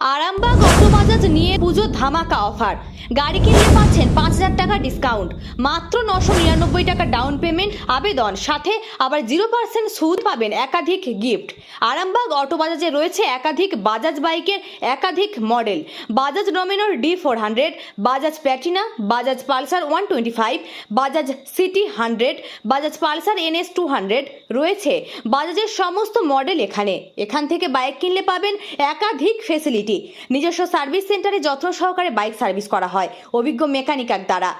Arambagh auto Bajaj নিয়ে পুজো ধামাকা offer. গাড়ি কিনলে পাচ্ছেন পাঁচ হাজার টাকা ডিসকাউন্ট মাত্র নশো নিরানব্বই টাকা ডাউন পেমেন্ট আবেদন। সাথে আবার জিরো পার্সেন্ট সুদ পাবেন একাধিক গিফট আরামবাগ অটো বাজাজে রয়েছে একাধিক বাজাজ বাইকের একাধিক model Bajaj ডমিনোর D four hundred Bajaj Platina Bajaj Pulsar one twenty five Bajaj CT hundred Bajaj Pulsar NS two hundred রয়েছে। বাজাজের সমস্ত মডেল এখানে। এখান থেকে বাইক কিনলে পাবেন একাধিক ফেসিলিটি নিজস্ব সার্ভিস সেন্টারে যত্ন সহকারে বাইক সার্ভিস করা হয়, অভিজ্ঞ মেকানিকার দ্বারা।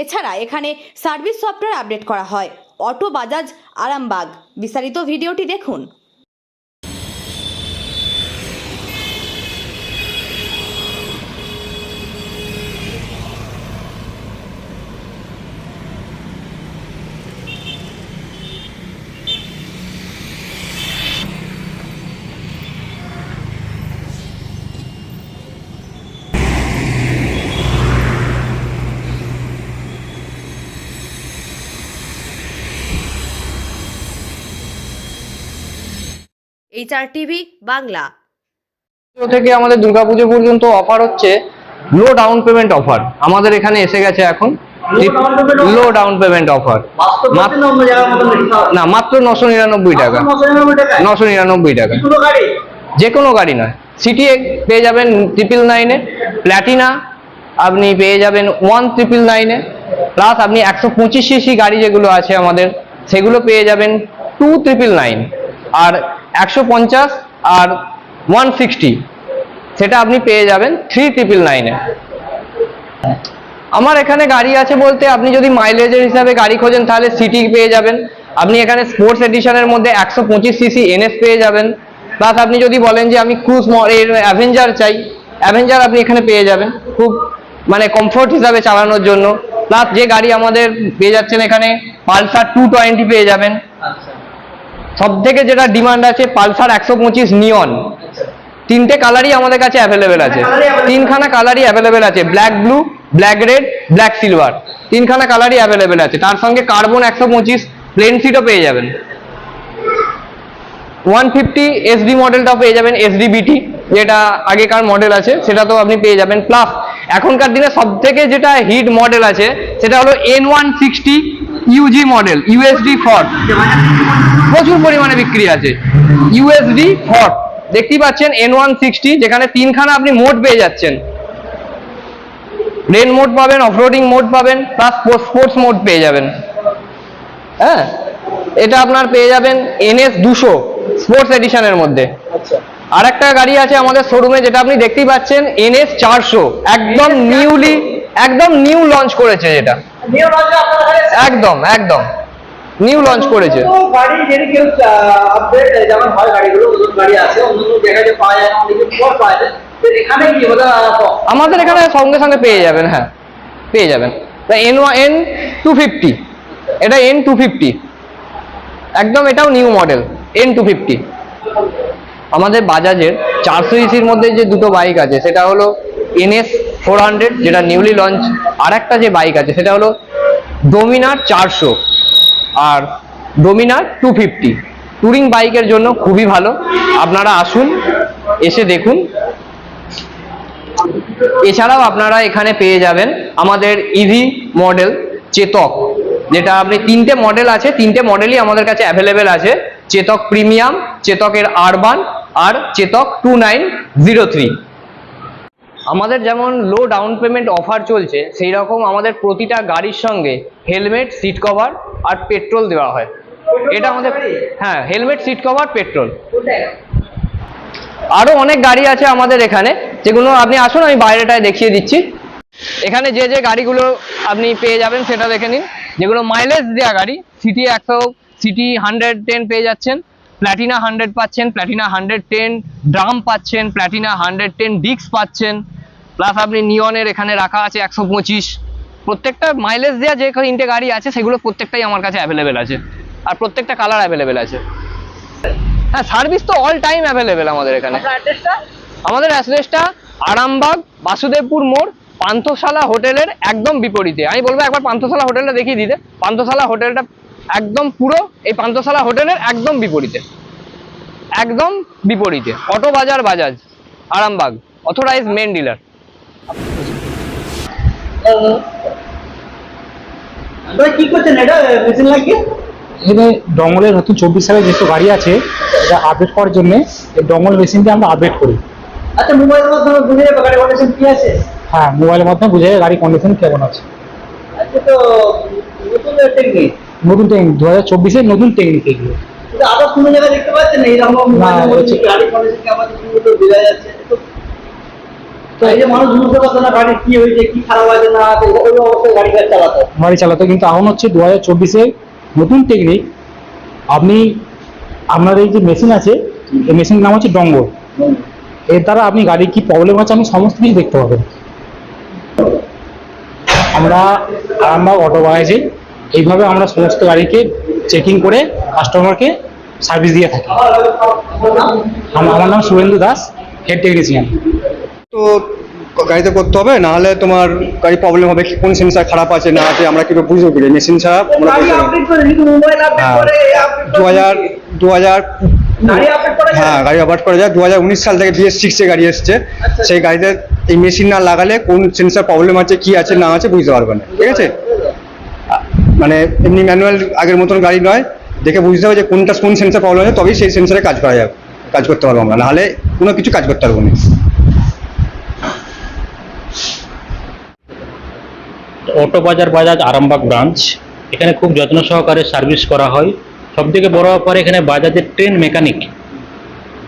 এছাড়া এখানে সার্ভিস সফটওয়্যার আপডেট করা হয়। অটো বাজাজ আরামবাগ। বিস্তারিত ভিডিওটি দেখুন। HR TV Bangla. থেকে আমাদের দুর্গাপুজো পর্যন্ত অফার হচ্ছে লো ডাউন পেমেন্ট অফার আমাদের এখানে এসে গেছে এখন লো ডাউন পেমেন্ট অফার না মাত্র নশো নিরানব্বই টাকা। নশো নিরানব্বই টাকা। যে কোনো গাড়ি? নয়। সিটি পেয়ে যাবেন ট্রিপল নাইনে প্ল্যাটিনা আপনি পেয়ে যাবেন ওয়ান ট্রিপল নাইনে প্লাস আপনি একশো পঁচিশ সিসি গাড়ি যেগুলো আছে আমাদের সেগুলো পেয়ে যাবেন টু ট্রিপল নাইন আর একশো পঞ্চাশ আর ওয়ান সিক্সটি সেটা আপনি পেয়ে যাবেন থ্রি ট্রিপল নাইনে আমার এখানে গাড়ি আছে বলতে আপনি যদি মাইলেজের হিসাবে গাড়ি খোঁজেন তাহলে সিটি পেয়ে যাবেন। আপনি এখানে স্পোর্টস এডিশনের মধ্যে একশো পঁচিশ সিসি এনএস পেয়ে যাবেন। প্লাস আপনি যদি বলেন যে আমি ক্রুজ এর অ্যাভেঞ্জার চাই অ্যাভেঞ্জার আপনি এখানে পেয়ে যাবেন। খুব মানে কমফোর্ট হিসাবে চালানোর জন্য। প্লাস যে গাড়ি আমাদের পেয়ে যাচ্ছেন এখানে পালসার টু টোয়েন্টি পেয়ে যাবেন। আচ্ছা। সব থেকে যেটা ডিমান্ড আছে, পালসার একশো পঁচিশ নিয়ন তিনটে কালারই আমাদের কাছে অ্যাভেলেবেল আছে? তিনখানা কালারই অ্যাভেলেবেল আছে। Black blue black red black silver তিনখানা কালারই অ্যাভেলেবেল আছে। তার সঙ্গে কার্বন একশো পঁচিশ প্লেন সিটও পেয়ে যাবেন। ওয়ান ফিফটি এসডি মডেলটাও পেয়ে যাবেন এসডি বিটি যেটা আগেকার মডেল আছে সেটা তো আপনি পেয়ে যাবেন। প্লাস এখনকার দিনে সব থেকে যেটা হিট মডেল আছে, সেটা হলো N one sixty UG model USD fork প্রচুর পরিমাণে বিক্রি আছে। ইউএসডি ফর্ট দেখতেই পাচ্ছেন এন ওয়ান সিক্সটি যেখানে তিনখানা আপনি মোড পেয়ে যাচ্ছেন। রেন মোড পাবেন অফরোডিং মোড পাবেন প্লাস স্পোর্টস মোড পেয়ে যাবেন। হ্যাঁ? এটা আপনার পেয়ে যাবেন এনএস দুশো স্পোর্টস এডিশনের মধ্যে। আচ্ছা। আর একটা গাড়ি আছে আমাদের শোরুমে যেটা আপনি দেখতেই পাচ্ছেন এনএস চারশো। একদম নিউলি একদম নিউ লঞ্চ করেছে যেটা। নিউ লঞ্চে একদম একদম। নিউ লঞ্চ করেছে। গাড়ি যদি কেউ আপডেট যেমন হয় গাড়িগুলো নতুন গাড়ি আছে অন্য জায়গায় পাওয়া যায় অনেকে পর পাওয়া যায় এখানে কি আমাদের এখানে সঙ্গে সঙ্গে পেয়ে যাবেন হ্যাঁ পেয়ে যাবেন। এন এন টু ফিফটি এটা এন টু ফিফটি একদম এটাও new model N two fifty আমাদের বাজাজের চারশো ইসির মধ্যে যে দুটো বাইক আছে সেটা হলো এনএস ফোর হান্ড্রেড, যেটা নিউলি লঞ্চ আর একটা যে বাইক আছে, সেটা হলো ডোমিনার চারশো আর ডোমিনার টু ফিফটি। টুরিং বাইকের জন্য খুবই ভালো। আপনারা আসুন, এসে দেখুন। এছাড়াও আপনারা এখানে পেয়ে যাবেন আমাদের ইভি মডেল চেতক, যেটা আপনি তিনটে মডেল আছে, তিনটে মডেলই আমাদের কাছে অ্যাভেলেবেল আছে। চেতক প্রিমিয়াম চেতকের আরবান আর Chetak two nine zero three আমাদের যেমন লো ডাউন পেমেন্ট অফার চলছে সেই রকম আমাদের প্রতিটা গাড়ির সঙ্গে হেলমেট সিট কভার আর পেট্রোল দেওয়া হয়। এটা আমাদের হ্যাঁ হেলমেট সিট কভার পেট্রোল আরও অনেক গাড়ি আছে আমাদের এখানে যেগুলো আপনি আসুন আমি বাইরেটায় দেখিয়ে দিচ্ছি। এখানে যে যে গাড়িগুলো আপনি পেয়ে যাবেন সেটা দেখে নিন। যেগুলো মাইলেজ দেওয়া গাড়ি সিটি একশো সিটি হান্ড্রেড টেন পেয়ে যাচ্ছেন। প্ল্যাটিনা হান্ড্রেড পাচ্ছেন প্ল্যাটিনা হান্ড্রেড টেন ড্রাম পাচ্ছেন প্ল্যাটিনা হান্ড্রেড টেন ডিক্স পাচ্ছেন। প্লাস আপনি নিয়নের এখানে রাখা আছে একশো পঁচিশ। প্রত্যেকটা মাইলেজ দেওয়া যে তিনটে গাড়ি আছে সেগুলো প্রত্যেকটাই আমার কাছে অ্যাভেলেবেল আছে। আর প্রত্যেকটা কালার অ্যাভেলেবেল আছে। হ্যাঁ সার্ভিস তো অল টাইম অ্যাভেলেবেল আমাদের এখানে। আমাদের অ্যাড্রেসটা আরামবাগ বাসুদেবপুর মোড় পান্থশালা হোটেলের একদম বিপরীতে। আমি বলব একবার পান্থশালা হোটেলটা দেখিয়ে দিতে। পান্থশালা হোটেলটা একদম পুরো এই পান্থশালা হোটেলের একদম বিপরীতে। একদম বিপরীতে। অটো বাজার Bajaj Arambagh authorise main dealer কি করছেন? এটা মেশিন লাগিয়ে? এখানে ডঙ্গলের নতুন চব্বিশ সালের যেসব গাড়ি আছে এটা আপডেট করার জন্য এই ডঙ্গল মেশিনটা আমরা আপডেট করি। আচ্ছা মোবাইলের মাধ্যমে বুঝে যাবে গাড়ি কন্ডিশন কি আছে? হ্যাঁ মোবাইলের মাধ্যমে বুঝে যায় গাড়ি কন্ডিশন কেমন আছে। আচ্ছা তো নতুন টেকনিক নতুন টেকনিক দু হাজার চব্বিশের নতুন টেকনিক এগুলো। আবার কোনো জায়গায় দেখতে পাচ্ছেন না এইরকম না, মোবাইলের মধ্যে হচ্ছে- গাড়ি যাচ্ছে। চালাতে কিন্তু এখন হচ্ছে দু হাজার চব্বিশের নতুন টেকনিক আপনি আপনার এই যে মেশিন আছে এই মেশিনের নাম হচ্ছে ডঙ্গল এর দ্বারা আপনি গাড়ির কি প্রবলেম আছে আপনি সমস্ত কিছু দেখতে পাবেন। আমরা আরামবাগ অটো বাগাইছি এইভাবে আমরা সমস্ত গাড়িকে চেকিং করে কাস্টমারকে সার্ভিস দিয়ে থাকি। আমার নাম শুভেন্দু দাস হেড টেকনিশিয়ান তো গাড়িতে করতে হবে নাহলে তোমার গাড়ি প্রবলেম হবে কোন সেন্সার খারাপ আছে না আছে আমরা কিন্তু বুঝতে পারি মেশিন ছাড়া আমরা গাড়ি বুঝতে পারি আপডেট করে কিন্তু মোবাইল আপডেট করে আপডেট দু হাজার দু হাজার গাড়ি আপডেট করা যায়? হ্যাঁ গাড়ি অপারেট করা যায় দু হাজার উনিশ সাল থেকে বিএস সিক্সে গাড়ি এসছে। আচ্ছা। সেই গাড়িতে এই মেশিন না লাগালে কোন সেন্সার প্রবলেম আছে কি আছে না আছে বুঝতে পারবে না। ঠিক আছে? মানে এমনি ম্যানুয়াল আগের মতন গাড়ি নয়। দেখে বুঝতে হবে যে কোনটা, কোন সেন্সার প্রবলেম আছে তবেই সেই সেন্সারে কাজ করা যাবে। কাজ করতে পারব আমরা। নাহলে কোনো কিছু কাজ করতে পারব না। অটো বাজার বাজাজ আরামবাগ ব্রাঞ্চ এখানে খুব যত্ন সহকারে সার্ভিস করা হয়। সব থেকে বড় ব্যাপার এখানে বাজাজের ট্রেন মেকানিক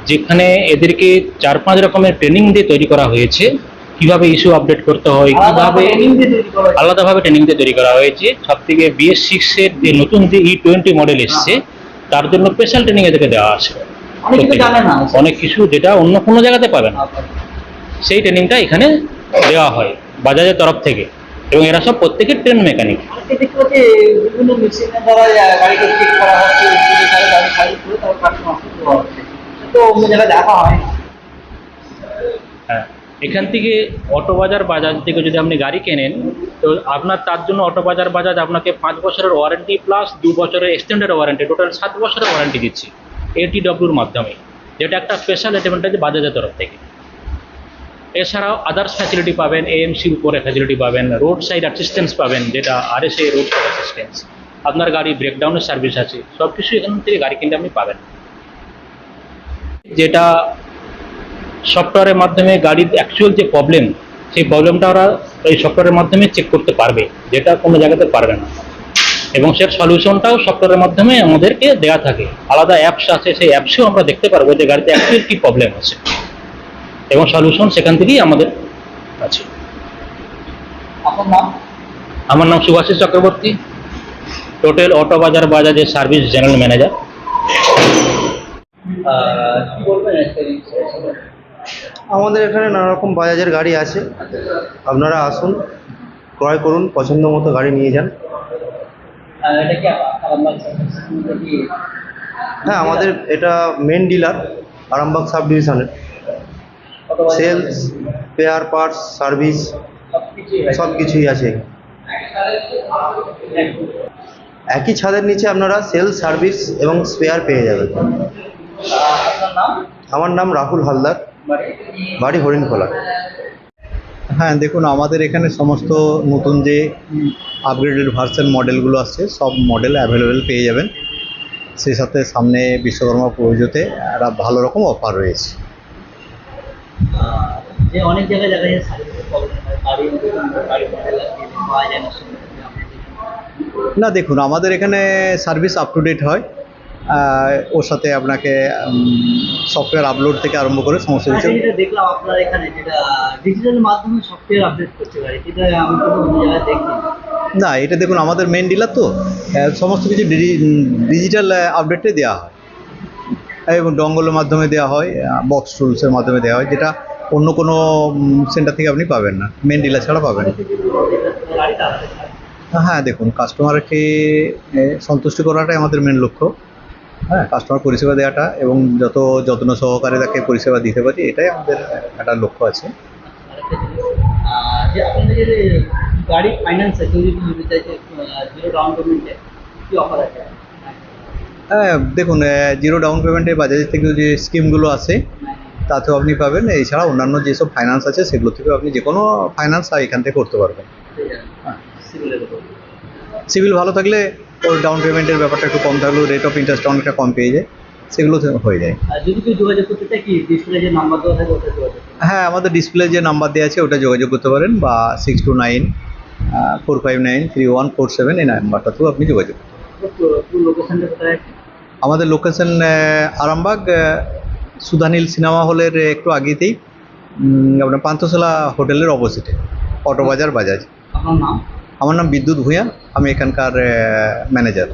যেখানে এদেরকে চার পাঁচ রকমের ট্রেনিং দিয়ে তৈরি করা হয়েছে। কীভাবে ইস্যু আপডেট করতে হয় কীভাবে। আলাদাভাবে ট্রেনিং দিয়ে তৈরি করা হয়েছে। সব থেকে বিএস সিক্সের যে নতুন যে ই টোয়েন্টি মডেল এসছে তার জন্য স্পেশাল ট্রেনিং এদেরকে দেওয়া আছে। অনেক কিছু জানে না অনেক কিছু যেটা অন্য কোনো জায়গাতে পাবে না। সেই ট্রেনিংটা এখানে দেওয়া হয় বাজাজের তরফ থেকে। এবং এরা সব প্রত্যেকের ট্রেন মেকানিক হয় হ্যাঁ। এখান থেকে অটো বাজার থেকে যদি আপনি গাড়ি কেনেন, তো আপনার তার জন্য অটো বাজার বাজাজ আপনাকে পাঁচ বছরের ওয়ারেন্টি প্লাস দু বছরের এক্সটেন্ডেড ওয়ারেন্টি টোটাল সাত বছরের ওয়ারেন্টি দিচ্ছি এটিডব্লিউর মাধ্যমে, যেটা একটা স্পেশাল অ্যাডভান্টেজ বাজাজের তরফ থেকে। এছাড়াও আদার্স ফ্যাসিলিটি পাবেন এএমসির উপরে ফ্যাসিলিটি পাবেন রোড সাইড অ্যাসিস্ট্যান্স পাবেন, যেটা আরএসএ রোড সাইড অ্যাসিস্ট্যান্স আপনার গাড়ি ব্রেকডাউনের সার্ভিস আছে সব কিছু এখান থেকে গাড়ি কিনলে আপনি পাবেন। যেটা সফটওয়্যারের মাধ্যমে গাড়ির অ্যাকচুয়াল যে প্রবলেম সেই প্রবলেমটা ওরা এই সফটওয়্যারের মাধ্যমে চেক করতে পারবে যেটা কোনো জায়গাতে পারবে না। এবং সের সলিউশনটাও সফটওয়্যারের মাধ্যমে আমাদেরকে দেওয়া থাকে। আলাদা অ্যাপস আছে সেই অ্যাপসেও আমরা দেখতে পারব যে গাড়িতে অ্যাকচুয়াল কী প্রবলেম আছে। এবং সলিউশন সেখান থেকেই আমাদের আছে। আমার নাম সুভাষিস চক্রবর্তী টোটাল অটো বাজার বাজাজের সার্ভিস জেনারেল ম্যানেজার কি বলবেন? আমাদের এখানে নানা রকম বাজাজের গাড়ি আছে। আপনারা আসুন ক্রয় করুন পছন্দ মতো গাড়ি নিয়ে যান। হ্যাঁ আমাদের এটা মেন ডিলার আরামবাগ সাব ডিভিশনের। সেলস পেয়ার পার্টস সার্ভিস সব কিছুই আছে। একই ছাদের নিচে আপনারা সেলস সার্ভিস এবং স্পেয়ার পেয়ে যাবেন। আমার নাম রাহুল হালদার। বাড়ি বাড়ি হরিণখোলা। হ্যাঁ দেখুন আমাদের এখানে সমস্ত নতুন যে আপগ্রেডেড ভার্সন মডেলগুলো আসছে সব মডেল অ্যাভেলেবেল পেয়ে যাবেন। সেই সাথে সামনে বিশ্বকর্মা পুজোতে একটা ভালো রকম অফার রয়েছে। অনেক জায়গায় দেখা যায় না দেখুন। আমাদের এখানে সার্ভিস আপ টু ডেট হয়। ওর সাথে আপনাকে সফটওয়্যার আপলোড থেকে আরম্ভ করে সমস্ত কিছু। আচ্ছা, দেখলাম আপনার এখানে যেটা ডিজিটাল মাধ্যমে সফটওয়্যার আপডেট আমি না। এটা দেখুন আমাদের মেন ডিলার তো। সমস্ত কিছু ডিজিটাল আপডেটে দেওয়া হয়। এবং ডঙ্গলের মাধ্যমে দেওয়া হয় বক্স টুলসের মাধ্যমে দেওয়া হয় যেটা অন্য কোনো সেন্টার থেকে আপনি পাবেন না। মেন ডিলার ছাড়া পাবেন হ্যাঁ দেখুন কাস্টমারকে সন্তুষ্ট করাটাই আমাদের মেন লক্ষ্য। হ্যাঁ। কাস্টমার পরিষেবা দেওয়াটা এবং যত যত্ন সহকারে তাকে পরিষেবা দিতে পারি এটাই আমাদের একটা লক্ষ্য আছে। যে আপনাদের যে গাড়ি ফাইন্যান্স আছে যদি নিতে চাইছে জিরো ডাউন পেমেন্টে কি অফার আছে? হ্যাঁ দেখুন জিরো ডাউন পেমেন্টে বাজাজের থেকে যে স্কিমগুলো আছে তাতেও আপনি পাবেন। এছাড়া অন্যান্য যেসব ফাইন্যান্স আছে সেগুলো থেকেও আপনি যে কোনো ফাইন্যান্স এখান থেকে করতে পারবেন। সিভিল ভালো থাকলে ওর ডাউন পেমেন্টের ব্যাপারটা একটু কম থাকলেও রেট অফ ইন্টারেস্ট অনেকটা কম পেয়ে যায় সেগুলো হয়ে যায়। যদি কেউ যোগাযোগ করতে চায় কি ডিসপ্লে যে নাম্বার দেওয়া থাকে ওটা যোগাযোগ? হ্যাঁ আমাদের ডিসপ্লে যে নাম্বার দেওয়া আছে ওটা যোগাযোগ করতে পারেন বা six two nine four five nine three one four seven এই নাম্বারটাতেও আপনি যোগাযোগ করতে পারেন। আমাদের লোকেশন আরামবাগ সুধানীল সিনেমা হলের একটু আগেতেই আপনার পান্থশালা হোটেলের অপোজিটে অটো বাজার বাজাজ। আপনার নাম? আমার নাম বিদ্যুৎ ভূঁয়া আমি এখানকার ম্যানেজার